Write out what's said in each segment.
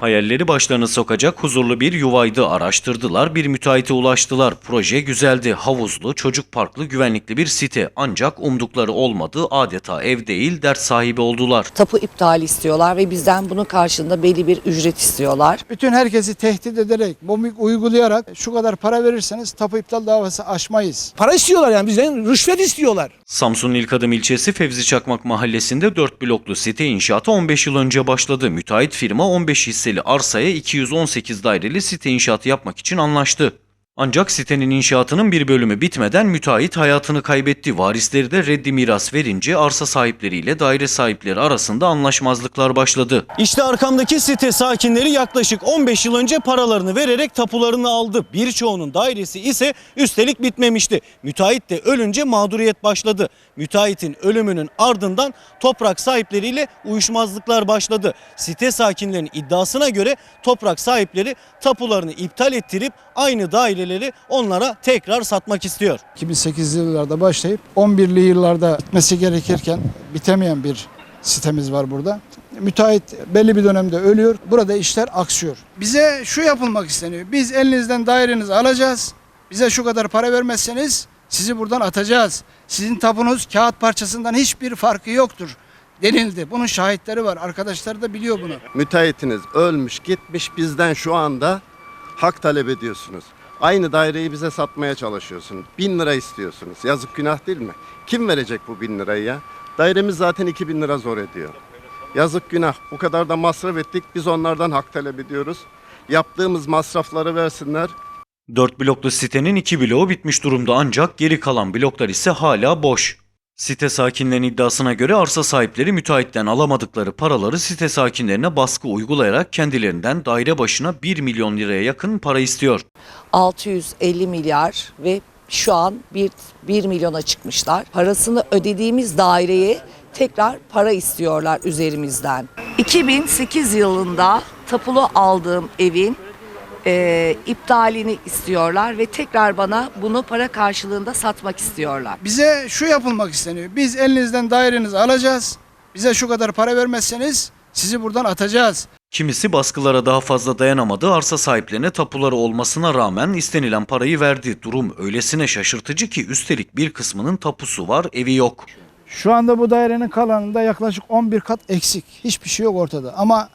Hayalleri başlarını sokacak huzurlu bir yuvaydı. Araştırdılar, bir müteahhite ulaştılar. Proje güzeldi. Havuzlu, çocuk parklı, güvenlikli bir site. Ancak umdukları olmadı. Adeta ev değil, dert sahibi oldular. Tapu iptali istiyorlar ve bizden bunun karşılığında belli bir ücret istiyorlar. Bütün herkesi tehdit ederek, bombik uygulayarak şu kadar para verirseniz tapu iptal davası açmayız. Para istiyorlar yani bizden rüşvet istiyorlar. Samsun'un ilk adım ilçesi Fevzi Çakmak mahallesinde 4 bloklu site inşaatı 15 yıl önce başladı. Müteahhit firma 15 hisseli arsaya 218 daireli site inşaatı yapmak için anlaştı. Ancak sitenin inşaatının bir bölümü bitmeden müteahhit hayatını kaybetti. Varisleri de reddi miras verince arsa sahipleriyle daire sahipleri arasında anlaşmazlıklar başladı. İşte arkamdaki site sakinleri yaklaşık 15 yıl önce paralarını vererek tapularını aldı. Birçoğunun dairesi ise üstelik bitmemişti. Müteahhit de ölünce mağduriyet başladı. Müteahhitin ölümünün ardından toprak sahipleriyle uyuşmazlıklar başladı. Site sakinlerinin iddiasına göre toprak sahipleri tapularını iptal ettirip aynı daireleri onlara tekrar satmak istiyor. 2008'li yıllarda başlayıp 11'li yıllarda bitmesi gerekirken bitemeyen bir sitemiz var burada. Müteahhit belli bir dönemde ölüyor. Burada işler aksıyor. Bize şu yapılmak isteniyor. Biz elinizden dairenizi alacağız. Bize şu kadar para vermezseniz sizi buradan atacağız. Sizin tapunuz kağıt parçasından hiçbir farkı yoktur denildi. Bunun şahitleri var. Arkadaşlar da biliyor bunu. müteahhitiniz ölmüş gitmiş bizden şu anda hak talep ediyorsunuz. Aynı daireyi bize satmaya çalışıyorsunuz. Bin lira istiyorsunuz. Yazık günah değil mi? Kim verecek bu bin lirayı ya? Dairemiz zaten iki bin lira zor ediyor. Yazık günah. Bu kadar da masraf ettik. Biz onlardan hak talep ediyoruz. Yaptığımız masrafları versinler. 4 bloklu sitenin 2 bloğu bitmiş durumda ancak geri kalan bloklar ise hala boş. Site sakinlerinin iddiasına göre arsa sahipleri müteahhitten alamadıkları paraları site sakinlerine baskı uygulayarak kendilerinden daire başına 1 milyon liraya yakın para istiyor. 650 milyar ve şu an 1, 1 milyona çıkmışlar. Parasını ödediğimiz daireye tekrar para istiyorlar üzerimizden. 2008 yılında tapulu aldığım evin e, iptalini istiyorlar ve tekrar bana bunu para karşılığında satmak istiyorlar. Bize şu yapılmak isteniyor. Biz elinizden dairenizi alacağız. Bize şu kadar para vermezseniz sizi buradan atacağız. Kimisi baskılara daha fazla dayanamadı, arsa sahiplerine tapuları olmasına rağmen istenilen parayı verdi. Durum öylesine şaşırtıcı ki üstelik bir kısmının tapusu var, evi yok. Şu anda bu dairenin kalanında yaklaşık 11 kat eksik. Hiçbir şey yok ortada. Ama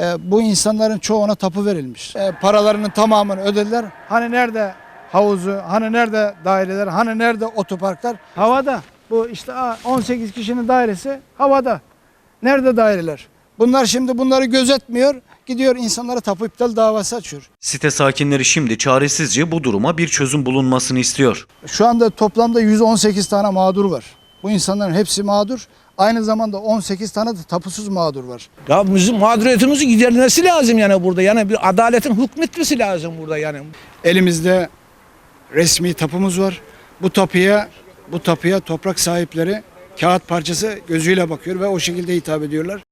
e, bu insanların çoğuna tapu verilmiş. E, paralarının tamamını ödediler. Hani nerede havuzu, hani nerede daireler, hani nerede otoparklar? Havada. Bu işte aa, 18 kişinin dairesi havada. Nerede daireler? Bunlar şimdi bunları gözetmiyor. Gidiyor insanlara tapu iptal davası açıyor. Site sakinleri şimdi çaresizce bu duruma bir çözüm bulunmasını istiyor. Şu anda toplamda 118 tane mağdur var. Bu insanların hepsi mağdur. Aynı zamanda 18 tane de tapusuz mağdur var. Ya bizim mağduriyetimizi giderilmesi lazım yani burada. Yani bir adaletin hükmetmesi lazım burada yani. Elimizde resmi tapumuz var. Bu tapuya bu tapuya toprak sahipleri kağıt parçası gözüyle bakıyor ve o şekilde hitap ediyorlar.